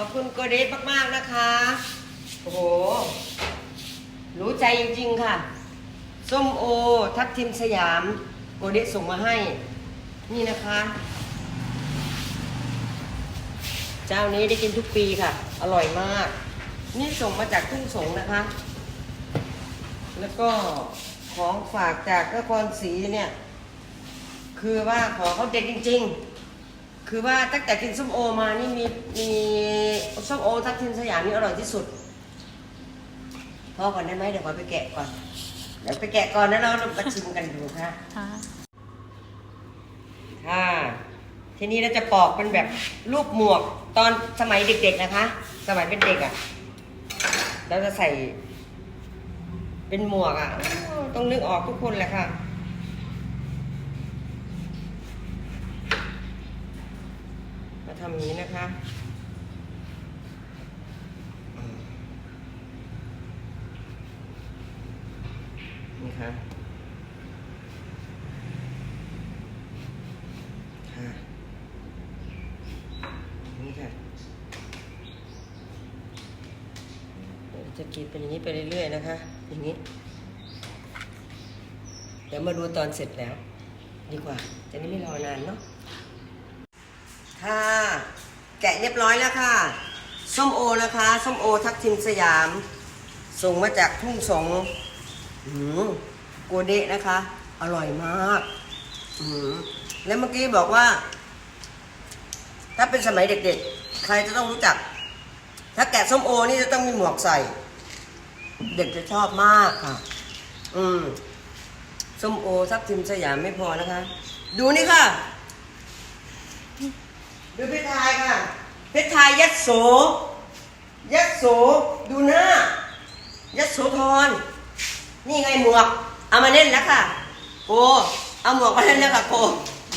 ขอบคุณโกเดฟมากๆนะคะ โอ้โห รู้ใจจริงๆค่ะ ส้มโอ ทับทิมสยาม โกเดฟส่งมาให้ นี่นะคะ เจ้านี้ได้กินทุกปีค่ะ อร่อยมาก นี่ส่งมาจากทุ่งสงนะคะ แล้วก็ของฝากจากนครศรีเนี่ย คือว่าของเขาเด็ดจริง ๆ คือว่าตั้งแต่กินส้มโอมานี่มีมีส้มโอทับทิมสยามนี่อร่อยที่สุดพอก่อนได้ไหมเดี๋ยวขอไปแกะก่อน เดี๋ยวไปแกะก่อนแล้วเรามาชิมกันดูค่ะค่ะค่ะทีนี้เราจะปอกเป็นแบบรูปหมวกตอนสมัยเด็ก ๆนะคะ สมัยเป็นเด็กอะ่ะ เราจะใส่เป็นหมวกอะ่ะอ้าวต้องนึกออกทุกคนแหละค่ะ มา ทำนี้นะคะนี่ค่ะค่ะนี่ค่ะจะกรีดเป็นอย่างนี้ไปเรื่อยๆนะคะ อย่างนี้ เดี๋ยวมาดูตอนเสร็จแล้ว ดีกว่า จะได้ไม่รอนานเนาะ ค่ะ แกะเรียบร้อยแล้วค่ะ ส้มโอนะคะ ส้มโอทับทิมสยาม ส่งมาจากทุ่งสงอืมโกเดะนะคะ อร่อยมากอืมแล้วเมื่อกี้บอกว่า ถ้าเป็นสมัยเด็กๆ ใครจะต้องรู้จัก ถ้าแกะส้มโอนี่จะต้องมีหมวกใส่ เด็กจะชอบมากค่ะ อืมส้มโอทับทิมสยามไม่พอนะคะ ดูนี่ค่ะ ดูเพชรไทยค่ะ เพชรไทยยัดโส ยัดโส ดูหน้า ยัดโสธร นี่ไงหมวก เอามาเล่นแล้วค่ะโกเอาหมวกมาเล่นแล้วค่ะโก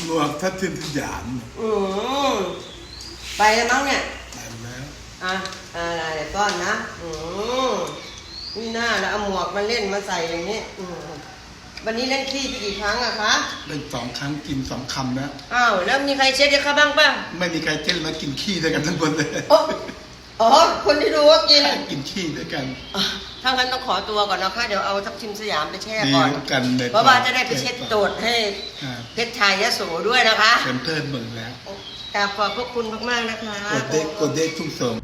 หมวกทับทิมสยามอืมไปแล้วมั้งเนี่ยไปแล้วอะอ่าเดี๋ยวก้อนนะ อืมนี่หน้าแล้วเอาหมวกมาเล่นมาใส่อย่างนี้ อืม วันนี้เล่นขี้ไปกี่ครั้งอะคะ เล่นสองครั้งกินสองคำนะ อ้าวแล้วมีใครเช็ดให้เขาบ้างป่ะไม่มีใครเจ๊มากินขี้ด้วยกันทั้งคนเลยโอ้อ๋อ คนที่ดูว่ากิน กินขี้ด้วยกันอะถ้างั้นต้องขอตัวก่อนนะคะเดี๋ยวเอาทับทิมสยามไปแช่ดีก่อน เหมือนกันเลยเพราะว่าจะได้ไปเช็ดตูดให้อ่าเพชรไทยยโสด้วยนะคะเพิ่มเพิ่มหมดแล้วกราบขอบพระคุณมากๆนะคะ กดเด็กกดเด็กทุ่งสง